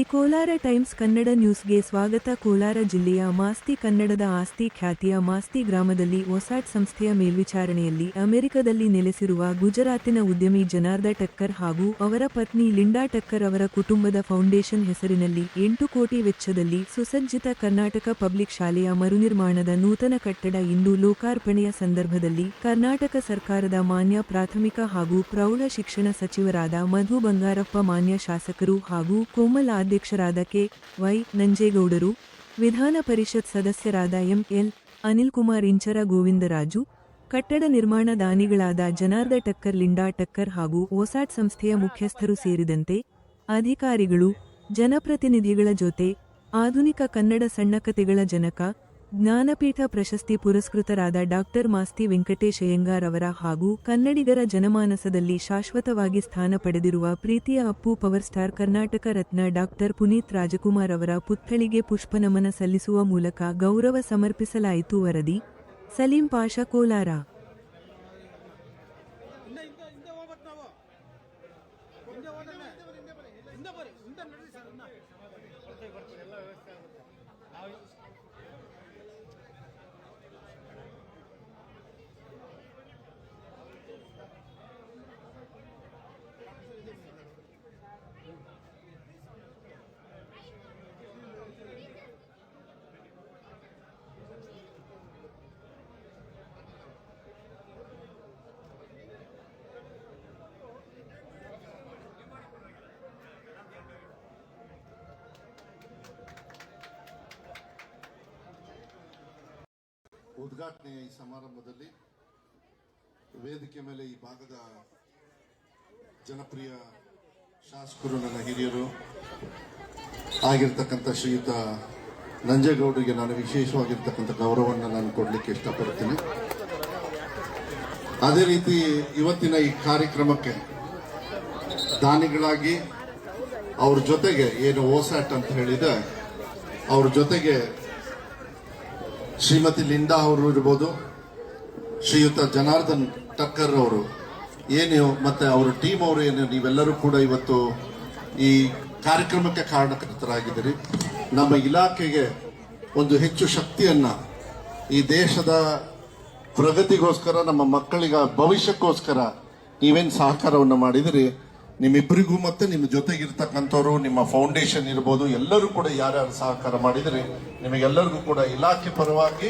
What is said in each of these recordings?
Kolar times Kannada ನ್ಯೂಸ್ಗೆ ಸ್ವಾಗತ. ಕೋಲಾರ ಜಿಲ್ಲೆಯ ಮಾಸ್ತಿ ಕನ್ನಡದ ಆಸ್ತಿ ಖ್ಯಾತಿಯ ಮಾಸ್ತಿ ಗ್ರಾಮದಲ್ಲಿ ಒಸಾಟ್ ಸಂಸ್ಥೆಯ ಮೇಲ್ವಿಚಾರಣೆಯಲ್ಲಿ ಅಮೆರಿಕದಲ್ಲಿ ನೆಲೆಸಿರುವ ಗುಜರಾತಿನ ಉದ್ಯಮಿ ಜನಾರ್ದ ಟಕ್ಕರ್ ಹಾಗೂ ಅವರ ಪತ್ನಿ ಲಿಂಡಾ ಟಕ್ಕರ್ ಅವರ ಕುಟುಂಬದ ಫೌಂಡೇಶನ್ ಹೆಸರಿನಲ್ಲಿ ಎಂಟು ಕೋಟಿ ವೆಚ್ಚದಲ್ಲಿ ಸುಸಜ್ಜಿತ ಕರ್ನಾಟಕ ಪಬ್ಲಿಕ್ ಶಾಲೆಯ ಮರುನಿರ್ಮಾಣದ ನೂತನ ಕಟ್ಟಡ ಇಂದು ಲೋಕಾರ್ಪಣೆಯ ಸಂದರ್ಭದಲ್ಲಿ ಕರ್ನಾಟಕ ಸರ್ಕಾರದ ಮಾನ್ಯ ಪ್ರಾಥಮಿಕ ಹಾಗೂ ಪ್ರೌಢ ಶಿಕ್ಷಣ ಸಚಿವರಾದ ಮಧು ಬಂಗಾರಪ್ಪ, ಮಾನ್ಯ ಶಾಸಕರು ಹಾಗೂ ಕೋಮಲ್ ಅಧ್ಯಕ್ಷರಾದ ಕೆ. ವೈ. ನಂಜೇಗೌಡರು, ವಿಧಾನ ಪರಿಷತ್ ಸದಸ್ಯರಾದ ಎಂಎಲ್ ಅನಿಲ್ ಕುಮಾರ್ ಇಂಚರ ಗೋವಿಂದರಾಜು, ಕಟ್ಟಡ ನಿರ್ಮಾಣ ದಾನಿಗಳಾದ ಜನಾರ್ದ ಟಕ್ಕರ್, ಲಿಂಡಾ ಟಕ್ಕರ್ ಹಾಗೂ ಓಸಾಟ್ ಸಂಸ್ಥೆಯ ಮುಖ್ಯಸ್ಥರು ಸೇರಿದಂತೆ ಅಧಿಕಾರಿಗಳು, ಜನಪ್ರತಿನಿಧಿಗಳ ಜೊತೆ ಆಧುನಿಕ ಕನ್ನಡ ಸಣ್ಣಕತೆಗಳ ಜನಕ ಜ್ಞಾನಪೀಠ ಪ್ರಶಸ್ತಿ ಪುರಸ್ಕೃತರಾದ ಡಾಕ್ಟರ್ ಮಾಸ್ತಿ ವೆಂಕಟೇಶ್ ಅಯ್ಯಂಗಾರ್ ಅವರ ಹಾಗೂ ಕನ್ನಡಿಗರ ಜನಮಾನಸದಲ್ಲಿ ಶಾಶ್ವತವಾಗಿ ಸ್ಥಾನ ಪಡೆದಿರುವ ಪ್ರೀತಿಯ Appu power star Karnataka Ratna doctor Puneeth Rajkumar ಅವರ ಪುತ್ಥಳಿಗೆ ಪುಷ್ಪನಮನ ಸಲ್ಲಿಸುವ ಮೂಲಕ ಗೌರವ ಸಮರ್ಪಿಸಲಾಯಿತು ವರದಿ. ಸಲೀಂ ಪಾಷಾ ಕೋಲಾರ. ಉದ್ಘಾಟನೆಯ ಈ ಸಮಾರಂಭದಲ್ಲಿ ವೇದಿಕೆ ಮೇಲೆ ಈ ಭಾಗದ ಜನಪ್ರಿಯ ಶಾಸಕರು, ನನ್ನ ಹಿರಿಯರು ಆಗಿರ್ತಕ್ಕಂಥ ಶ್ರೀಯುತ ನಂಜೇಗೌಡರಿಗೆ ನಾನು ವಿಶೇಷವಾಗಿರ್ತಕ್ಕಂಥ ಗೌರವವನ್ನು ನಾನು ಕೊಡಲಿಕ್ಕೆ ಇಷ್ಟಪಡ್ತೀನಿ. ಅದೇ ರೀತಿ ಇವತ್ತಿನ ಈ ಕಾರ್ಯಕ್ರಮಕ್ಕೆ ದಾನಿಗಳಾಗಿ ಅವ್ರ ಜೊತೆಗೆ ಏನು ಓಸ್ಯಾಟ್ ಅಂತ ಹೇಳಿದೆ ಅವ್ರ ಜೊತೆಗೆ ಶ್ರೀಮತಿ ಲಿಂಡಾ ಅವರು ಇರ್ಬೋದು, ಶ್ರೀಯುತ ಜನಾರ್ದನ್ ಟಕ್ಕರ್ ಅವರು ಏನು ಮತ್ತೆ ಅವರ ಟೀಮ್ ಅವರು ಏನು ನೀವೆಲ್ಲರೂ ಕೂಡ ಇವತ್ತು ಈ ಕಾರ್ಯಕ್ರಮಕ್ಕೆ ಕಾರಣಕರ್ತರಾಗಿದ್ದೀರಿ. ನಮ್ಮ ಇಲಾಖೆಗೆ ಒಂದು ಹೆಚ್ಚು ಶಕ್ತಿಯನ್ನ ಈ ದೇಶದ ಪ್ರಗತಿಗೋಸ್ಕರ, ನಮ್ಮ ಮಕ್ಕಳಿಗ ಭವಿಷ್ಯಕ್ಕೋಸ್ಕರ ನೀವೇನು ಸಹಕಾರವನ್ನು ಮಾಡಿದಿರಿ. ನಿಮ್ಮಿಬ್ಬರಿಗೂ ಮತ್ತೆ ನಿಮ್ಮ ಜೊತೆಗಿರ್ತಕ್ಕಂಥವ್ರು ನಿಮ್ಮ ಫೌಂಡೇಶನ್ ಇರ್ಬೋದು ಎಲ್ಲರೂ ಕೂಡ ಯಾರ್ಯಾರು ಸಹಕಾರ ಮಾಡಿದರೆ ನಿಮಗೆಲ್ಲರಿಗೂ ಕೂಡ ಇಲಾಖೆ ಪರವಾಗಿ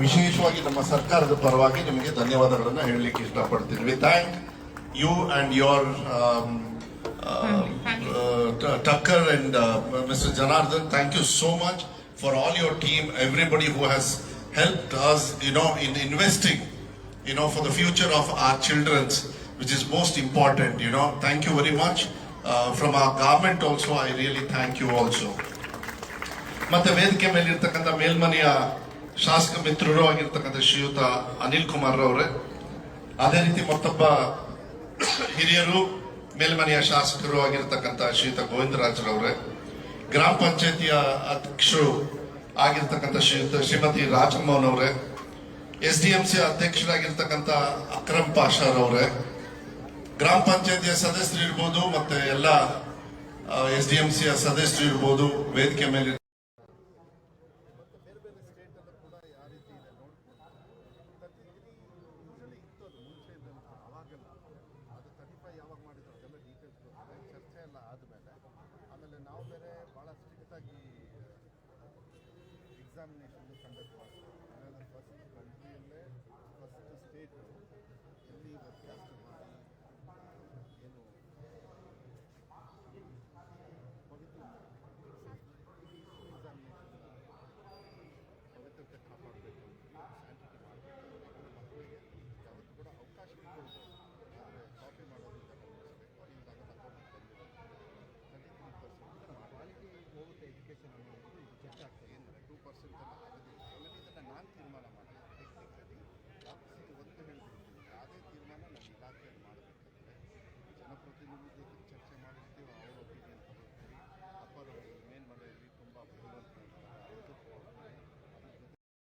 ವಿಶೇಷವಾಗಿ ನಮ್ಮ ಸರ್ಕಾರದ ಪರವಾಗಿ ನಿಮಗೆ ಧನ್ಯವಾದಗಳನ್ನು ಹೇಳಲಿಕ್ಕೆ ಇಷ್ಟಪಡ್ತೀನಿ we thank you and your Tucker and mister Janardhan thank you so much for all your team everybody who has help us you know in investing, you know, for the future of our children's, which is most important, you know. Thank you very much. Uh, from our government also, I really thank you also. ಮತ್ತೆ ವೇದಿಕೆ ಮೇಲಿರ್ತಕ್ಕಂಥ ಮೇಲ್ಮನೆಯ ಶಾಸಕ ಮಿತ್ರರು ಆಗಿರ್ತಕ್ಕಂಥ ಶ್ರೀಯುತ ಅನಿಲ್ ಕುಮಾರ್ ಅವರೇ ಅದೇ ರೀತಿ ಮತ್ತೊಬ್ಬ ಹಿರಿಯರು ಮೇಲ್ಮನೆಯ ಶಾಸಕರು ಆಗಿರ್ತಕ್ಕಂಥ ಶ್ರೀಯುತ ಗೋವಿಂದರಾಜರವರೇ ಗ್ರಾಮ ಪಂಚಾಯತಿಯ ಅಧ್ಯಕ್ಷರು ಆಗಿರ್ತಕ್ಕಂಥ ಶ್ರೀಯುತ ಶ್ರೀಮತಿ ರಾಜಮ್ಮನ್ ಅವರೇ ಎಸ್ ಡಿ ಎಂ ಸಿ ಅಧ್ಯಕ್ಷರಾಗಿರ್ತಕ್ಕಂಥ ಅಕ್ರಮ್ ಪಾಷಾರ್ ಅವರೇ, ಗ್ರಾಮ ಪಂಚಾಯತಿಯ ಸದಸ್ಯರು ಇರ್ಬೋದು, ಮತ್ತೆ ಎಲ್ಲ ಎಸ್ ಡಿ ಎಂ ಸಿಯ ಸದಸ್ಯರು ಇರ್ಬೋದು, ವೇದಿಕೆ ಮೇಲೆ ನಾವು ಬೇರೆ ಭಾಳ ಎಕ್ಸಾಮಿನೇಷನ್ ಕಂಡಕ್ಟ್ ಮಾಡ್ತೀವಿ. ಫಸ್ಟ್ ಕಂಟ್ರಿಯಲ್ಲೇ ಫಸ್ಟ್ ಸ್ಟೇಟು ಎಲ್ಲಿ ವೆಬ್ಕಾಸ್ಟ್ ಮಾಡಿ